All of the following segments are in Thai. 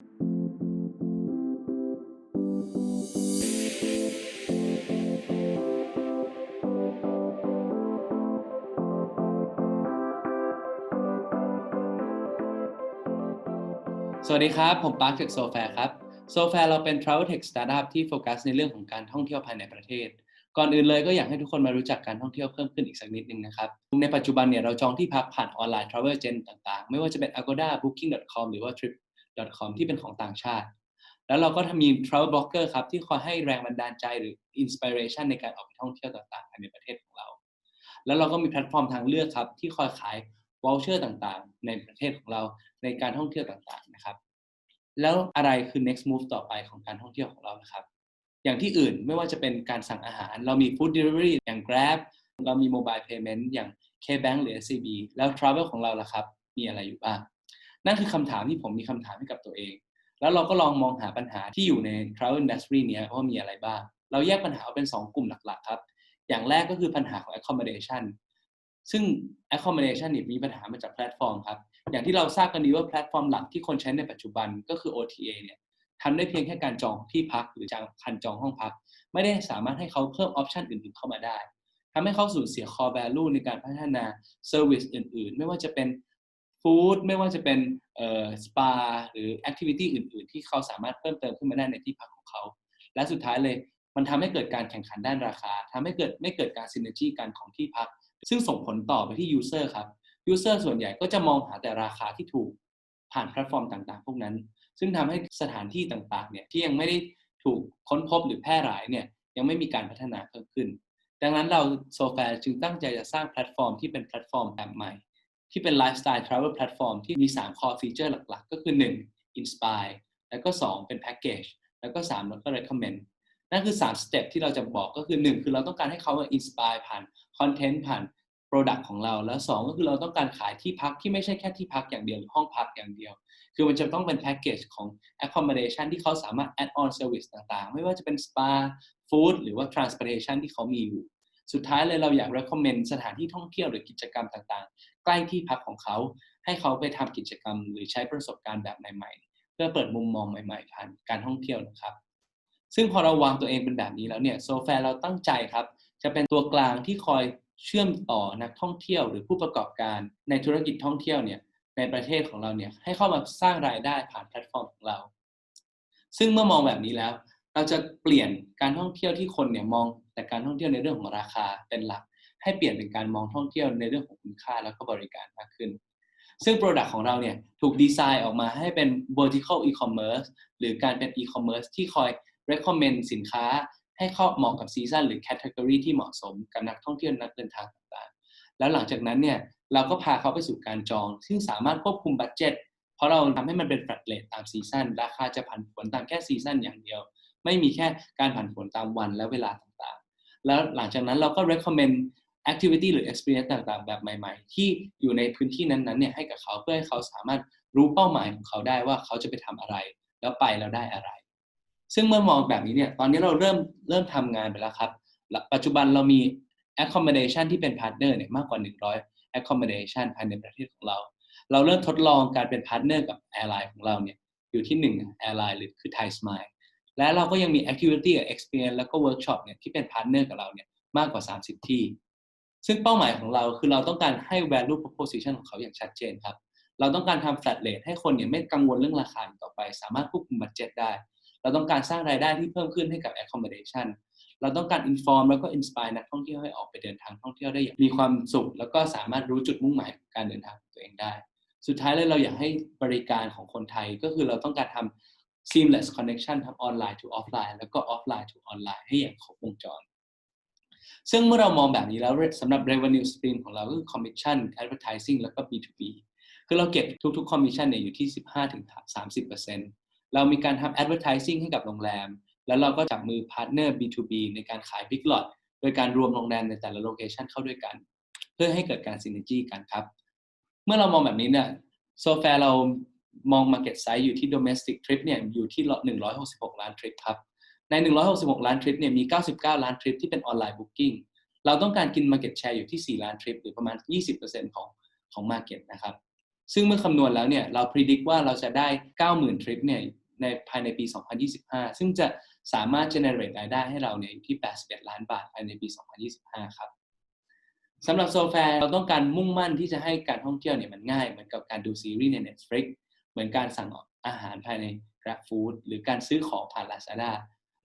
สวัสดีครับ ผมปาร์คจากโซแฟรครับโซแฟรเราเป็น Travel Tech Startup ที่โฟกัสในเรื่องของการท่องเที่ยวภายในประเทศ ก่อนอื่นเลยก็อยากให้ทุกคนมารู้จักการท่องเที่ยวเพิ่มขึ้นอีกสักนิดนึงนะครับ ในปัจจุบันเนี่ยเราจองที่พักผ่านออนไลน์ Travel Agent ต่างๆ ไม่ว่าจะเป็น Agoda Booking.com หรือว่า .com ที่เป็นของต่างชาติ แล้วเราก็ทำมี Travel Blogger ครับ ที่คอยให้แรงบันดาลใจหรือ Inspiration ในการออกไปท่องเที่ยวต่างๆภายในประเทศของเรา แล้วเราก็มีแพลตฟอร์มทางเลือกครับ ที่คอยขายวอลเชอร์ต่างๆ ในประเทศของเราในการท่องเที่ยวต่างๆนะครับ แล้วอะไรคือ next move ต่อไปของการท่องเที่ยวของเรานะครับ อย่างที่อื่นไม่ว่าจะเป็นการสั่งอาหาร เรามี food delivery อย่าง Grab เรามี mobile payment อย่าง KBank หรือ SCB แล้ว travel ของเราล่ะครับ มีอะไรอยู่บ้าง นั่นคือคำถามที่ผมมีคำถามให้กับตัวเอง แล้วเราก็ลองมองหาปัญหาที่อยู่ใน travel industry เนี้ยว่ามีอะไรบ้าง เราแยกปัญหาออกเป็น 2 กลุ่มหลักๆครับ อย่างแรกก็คือปัญหาของ accommodation ซึ่ง accommodation เนี่ยมีปัญหามาจากแพลตฟอร์มครับ อย่างที่เราทราบกันดีว่าแพลตฟอร์มหลักที่คนใช้ในปัจจุบันก็คือ OTA เนี่ยทำได้เพียงแค่การจองที่พักหรือจองคันจองห้องพัก ไม่ได้สามารถให้เขาเพิ่มออปชันอื่นๆเข้ามาได้ทำให้เขาสูญเสีย core value ในการพัฒนา service อื่นๆ ไม่ว่าจะเป็น food ไม่ว่าจะเป็นเอ่อ spa หรือ activity อื่น ๆ ที่เขาสามารถเพิ่มเติมขึ้นมาได้ในที่พักของเขา และสุดท้ายเลยมันทำให้เกิดการแข่งขันด้านราคาทำให้เกิดไม่เกิดการ synergy กันของที่พัก ซึ่งส่งผลต่อไปที่ user ครับ user ส่วนใหญ่ก็จะมองหาแต่ราคาที่ถูกผ่านแพลตฟอร์มต่างๆ พวกนั้น ซึ่งทำให้สถานที่ต่างๆเนี่ยที่ยังไม่ได้ถูกค้นพบหรือแพร่หลายเนี่ยยังไม่มีการพัฒนาเพิ่มขึ้น ดังนั้นเราโซแฟร์จึงตั้งใจจะสร้างแพลตฟอร์มที่เป็นแพลตฟอร์มแบบใหม่ ที่เป็นไลฟ์สไตล์ทราเวลแพลตฟอร์มที่มี 3 core feature หลักๆ ก็คือ 1 inspire แล้วก็ 2 เป็น package แล้วก็ 3 แล้วก็ recommend นั่นคือ 3 step ที่เราจะบอกก็คือ 1 คือเราต้องการให้เขามา inspire ผ่าน content ผ่าน Product ของเรา แล้ว 2 ก็คือเราต้องการขายที่พักที่ไม่ใช่แค่ที่พักอย่างเดียวหรือห้องพักอย่างเดียว คือมันจะต้องเป็นแพ็กเกจของ accommodation ที่เขาสามารถ add on service ต่างๆ ไม่ว่าจะเป็น spa food หรือว่า transportation ที่เขามีอยู่ สุดท้ายเลยเราอยาก recommend สถานที่ท่องเที่ยวหรือกิจกรรมต่างๆ ใกล้ที่พักของเขา ให้เขาไปทำกิจกรรม หรือใช้ประสบการณ์แบบใหม่ๆ เพื่อเปิดมุมมองใหม่ๆผ่านการท่องเที่ยวนะครับ ซึ่งพอเราวางตัวเองเป็นแบบนี้แล้วเนี่ยโซแฟร์เราตั้งใจครับ จะเป็นตัวกลางที่คอยเชื่อมต่อนักท่องเที่ยว หรือผู้ประกอบการในธุรกิจท่องเที่ยวเนี่ยในประเทศของเราเนี่ยให้เข้ามาสร้างรายได้ผ่านแพลตฟอร์มของเรา ซึ่งเมื่อมองแบบนี้แล้ว เราจะเปลี่ยนการท่องเที่ยวที่คนเนี่ยมอง แต่การท่องเที่ยวในเรื่องของราคาเป็นหลัก ให้เปลี่ยนเป็นการมองท่องเที่ยวในเรื่องของคุณค่าแล้วก็บริการมากขึ้น ซึ่ง Product ของเราเนี่ยถูกดีไซน์ออกมาให้เป็น vertical e-commerce หรือการเป็น e-commerce ที่คอย recommend สินค้าให้เข้าเหมาะกับซีซันหรือแคตตากรีที่เหมาะสมกับนักท่องเที่ยวนักเดินทางต่างๆ แล้วหลังจากนั้นเนี่ยเราก็พาเขาไปสู่การจอง ซึ่งสามารถควบคุมบัตเจ็ตเพราะเราทำให้มันเป็น flat rate ตามซีซันราคาจะผันผวนตามแค่ซีซันอย่างเดียว ไม่มีแค่การผันผวนตามวันและเวลาต่างๆ แล้วหลังจากนั้นเราก็ recommend activity หรือ experience ต่างๆ แบบใหม่ ๆ ที่อยู่ในพื้นที่นั้นๆเนี่ยให้กับเขาเพื่อให้เขาสามารถรู้เป้าหมายของเขาได้ว่าเขาจะไปทำอะไร แล้วไปแล้วได้อะไร ซึ่งเมื่อมองแบบนี้เนี่ยตอนนี้เราเริ่มเริ่มทำงานไปแล้วครับ ปัจจุบันเรามี accommodation ที่เป็น partner เนี่ยมากกว่า 100 accommodation ภายในประเทศของเรา เราเริ่มทดลองการเป็น partner กับ airline ของเราเนี่ยอยู่ที่1 airline หรือคือ Thai Smile และเราก็ยังมี activity กับ experience แล้วก็ workshop เนี่ยที่เป็น partner กับเราเนี่ยมากกว่า 30 ที่ ซึ่งเป้าหมายของเราคือเราต้องการให้ value proposition ของเขาอย่างชัดเจนครับ เราต้องการทำ flat rate ให้คนเนี่ยไม่กังวลเรื่องราคาต่อไป สามารถควบคุมบัตเจ็ตได้ เราต้องการสร้างรายได้ที่เพิ่มขึ้นให้กับ accommodation เราต้องการ inform แล้วก็ inspire นักท่องเที่ยวให้ออกไปเดินทางท่องเที่ยวได้อย่างมีความสุข แล้วก็สามารถรู้จุดมุ่งหมายการเดินทางของตัวเองได้ สุดท้ายเลยเราอยากให้บริการของคนไทยก็คือเราต้องการทำ seamless connection ทั้ง online to offline แล้วก็ offline to online ให้อย่างครบวงจร ซึ่งเมื่อเรามองแบบนี้แล้วสำหรับ revenue stream ของเราก็คือ commission advertising แล้วก็ B2B คือเราเก็บทุกๆ commission เนี่ยอยู่ที่ 15-30%เรามีการทำ advertising ให้กับโรงแรม แล้วเราก็จับมือ partner B2B ในการขาย big lot โดยการรวมโรงแรมในแต่ละโลเคชันเข้าด้วยกัน เพื่อให้เกิดการ synergy กันครับ เมื่อเรามองแบบนี้เนี่ยโซแฟร์เรา มอง market size อยู่ที่ domestic trip เนี่ยอยู่ที่ 166 ล้านทริปครับ ใน 166 ล้านทริปเนี่ยมี 99 ล้านทริปที่เป็นออนไลน์ booking เราต้องการกิน market share อยู่ที่ 4 ล้านทริปหรือประมาณ 20%ของของ market นะครับ ซึ่งเมื่อคำนวณแล้วเนี่ยเราพิจิตรว่าเราจะได้ 90,000 ทริปเนี่ยในภายในปี 2025 ซึ่งจะสามารถ generate รายได้ให้เราเนี่ยอยู่ที่ 81 ล้านบาทภายในปี 2025 ครับสำหรับโซแฟเราต้องการมุ่งมั่นที่จะให้การท่องเที่ยวเนี่ยมันง่ายเหมือนกับการดูซีรีส์ใน Netflix มือนการสั่งอาหารภายใน Grab Food หรือการซื้อของผ่าน Lazada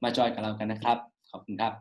มาจอยกับเรากันนะครับ ขอบคุณครับ